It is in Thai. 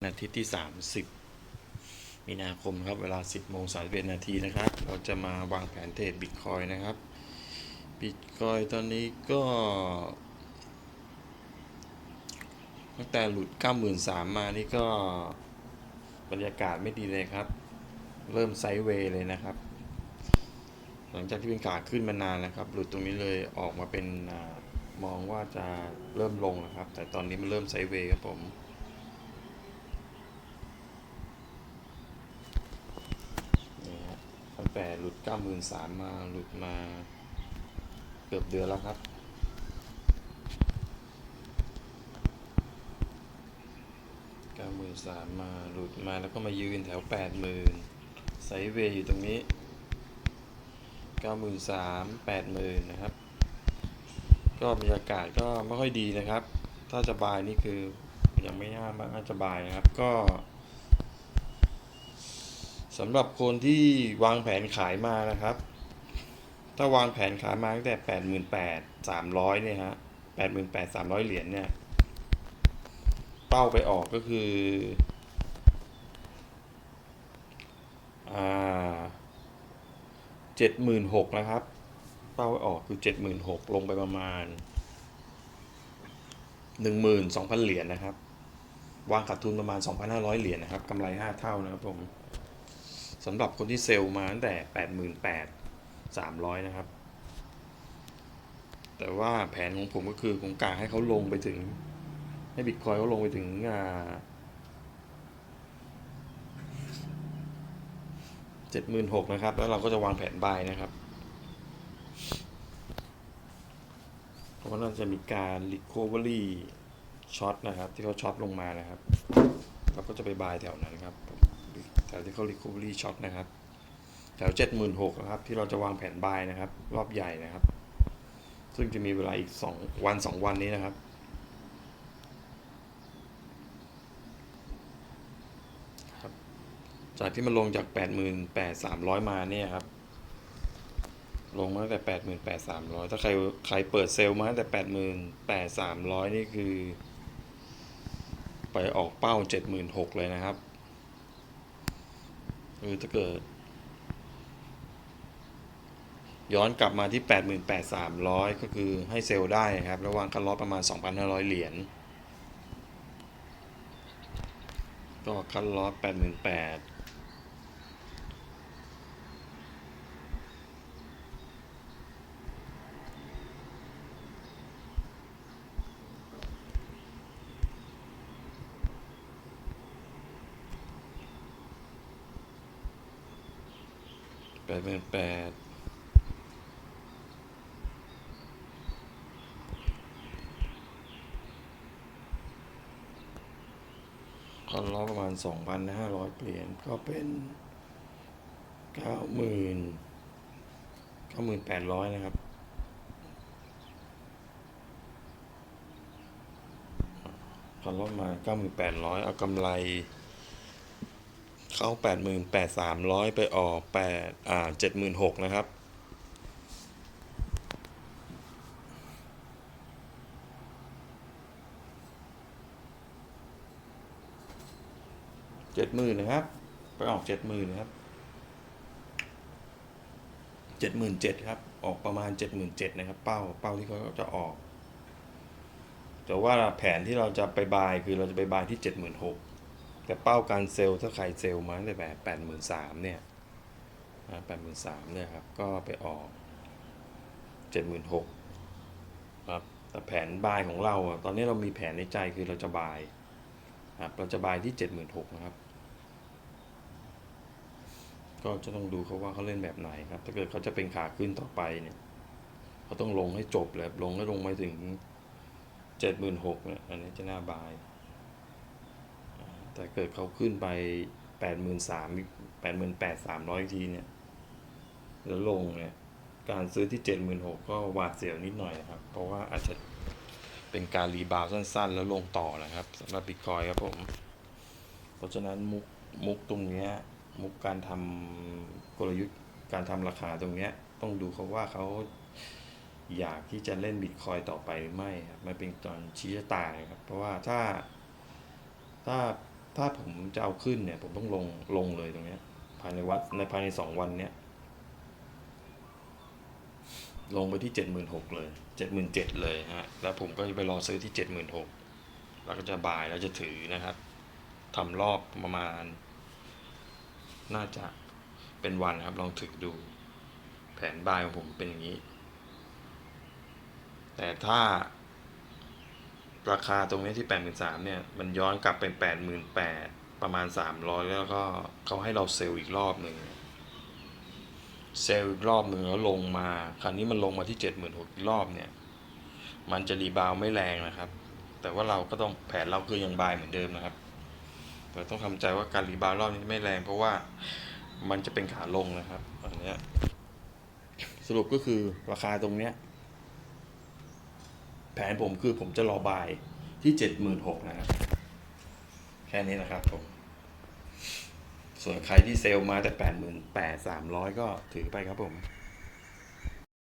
อาทิตย์ที่ 30 มีนาคมครับ เวลา 10โมง31นาทีนะครับ เราจะมาวางแผนเทรดบิตคอยนะครับบิตคอยตอนนี้ก็ตั้งแต่หลุด 93,000มานี่ก็บรรยากาศไม่ดีเลยครับ เริ่มไซด์เวย์เลยนะครับ หลังจากที่เป็นขาขึ้นมานานแล้วครับ หลุดตรงนี้เลยออกมาเป็นมองว่าจะเริ่มลงนะครับ แต่ตอนนี้มันเริ่มไซด์เวย์ครับผม นี่ฮะ ตั้งแต่หลุด 93,000มาหลุดมาเกือบเดือนแล้วครับ93,000มาหลุดมาแล้วก็มายืนแถว80,000ไซเวย์อยู่ตรงนี้93,000 80,000นะครับ ก็บรรยากาศก็ไม่ค่อยดีนะครับ ถ้าจะบายนี่คือยังไม่น่ามากจะบายนะครับ ก็ สำหรับคนที่วางแผนขายมานะครับ ถ้าวางแผนขายมาตั้งแต่แปดหมื่นแปดสามร้อยเนี่ยฮะแปดหมื่นแปดสามร้อยเหรียญเนี่ย เป้าไปออกก็คืออ่าเจ็ดหมื่นหกนะครับ เป้าไปออกคือเจ็ดหมื่นหกลงไปประมาณหนึ่งหมื่นสองพันเหรียญนะครับ วางขาดทุนประมาณสองพันห้าร้อยเหรียญนะครับกำไรห้าเท่านะครับผม สำหรับคนที่เซลล์มาตั้งแต่แปดหมื่นแปดสามร้อยนะครับ แต่ว่าแผนของผมก็คือผมกะให้เขาลงไปถึง ให้บิตคอยเขาลงไปถึงเจ็ดหมื่นหกนะครับ แล้วเราก็จะวางแผนบายนะครับ เพราะว่าเราจะมีการ recovery ช็อตนะครับ ที่เขาช็อตลงมานะครับ เราก็จะไปบายแถวนั้นครับ แถวที่เขา recovery ช็อตนะครับ แถว 76,000นะครับ ที่เราจะวางแผนบายนะครับ รอบใหญ่นะครับ ซึ่งจะมีเวลาอีก 2 วัน 2 วันนี้นะครับครับจากที่มันลงจาก 88,300 มาเนี่ยครับลงมาตั้งแต่88,300ถ้าใครใครเปิดเซลล์มาตั้งแต่88,300นี่คือ ไปออกเป้า76,000เลยนะครับ คือถ้าเกิด ย้อนกลับมาที่ 88,300 ก็คือให้เซลล์ได้ครับ ระหว่างคันลอตประมาณ 2,500 เหรียญก็คันลอต88,000 แปดหมื่นแปดก็ล้อประมาณสองพันห้าร้อยเหรียญก็เป็นเก้าหมื่นเก้าหมื่นแปดร้อยนะครับก็ลดมาเก้าหมื่นแปดร้อยเอากำไร เข้าแปดหมื่นแปดสามร้อยไปออกแปดอ่าเจ็ดหมื่นหกนะครับ เจ็ดหมื่นนะครับ ไปออกเจ็ดหมื่นนะครับเจ็ดหมื่นเจ็ดครับ ออกประมาณเจ็ดหมื่นเจ็ดนะครับ เป้า เป้าที่เขาจะออก แต่ว่าแผนที่เราจะไปบายคือเราจะไปบายที่เจ็ดหมื่นหก แต่เป้าการเซลล์ถ้าใครเซลล์มาตั้งแต่แบบแปดหมื่นสามเนี่ยแปดหมื่นสามเนี่ยครับ ก็ไปออกเจ็ดหมื่นหกครับแต่แผนบายของเราตอนนี้เรามีแผนในใจคือเราจะบายครับเราจะบายที่เจ็ดหมื่นหกนะครับ ก็จะต้องดูเขาว่าเขาเล่นแบบไหนครับ ถ้าเกิดเขาจะเป็นขาขึ้นต่อไปเนี่ยเขาต้องลงให้จบเลยลงให้ลงไปถึงเจ็ดหมื่นหกเนี่ยอันนี้จะน่าบาย แต่เกิดเขาขึ้นไปแปดหมื่นสามแปดหมื่นแปดสามร้อยทีเนี่ย แล้วลงเนี่ย การซื้อที่เจ็ดหมื่นหกก็หวาดเสียวนิดหน่อยนะครับ เพราะว่าอาจจะเป็นการรีบาวสั้น ๆ แล้วลงต่อนะครับสำหรับบิตคอยครับผม เพราะฉะนั้นมุกมุกตรงเนี้ยมุกการทำกลยุทธ์การทำราคาตรงเนี้ยต้องดูเขาว่าเขาอยากที่จะเล่นบิตคอยต่อไปหรือไม่ครับมันเป็นตอนชี้ชะตาครับ เพราะว่าถ้าถ้า ถ้าผมจะเอาขึ้นเนี่ย ผมต้องลงลงเลยตรงเนี้ย ภายในวัดในภายในสองวันเนี้ย ลงไปที่เจ็ดหมื่นหกเลยเจ็ดหมื่นเจ็ดเลยฮะแล้วผมก็ไปรอซื้อที่เจ็ดหมื่นหกแล้วก็จะบายแล้วจะถือนะครับทำรอบประมาณ น่าจะเป็นวันครับ ลองถือดู แผนบายของผมเป็นอย่างนี้ แต่ถ้า ราคาตรงนี้ที่แปดหมื่นสามเนี่ย มันย้อนกลับเป็นแปดหมื่นแปดประมาณสามร้อยแล้วก็เขาให้เราเซลล์อีกรอบหนึ่งเซลล์อีกรอบหนึ่งแล้วลงมา คราวนี้มันลงมาที่เจ็ดหมื่นหกอีกรอบเนี่ย มันจะรีบาวไม่แรงนะครับ แต่ว่าเราก็ต้องแผนเราคือยังบายเหมือนเดิมนะครับแต่ต้องทำใจว่าการรีบาวรอบนี้ไม่แรง เพราะว่ามันจะเป็นขาลงนะครับอันนี้สรุปก็คือราคาตรงเนี้ย แผนผมคือผมจะรอบายที่เจ็ดหมื่นหกนะครับ แค่นี้นะครับผม ส่วนใครที่เซลล์มาแต่แปดหมื่นแปดสามร้อยก็ถือไปครับผม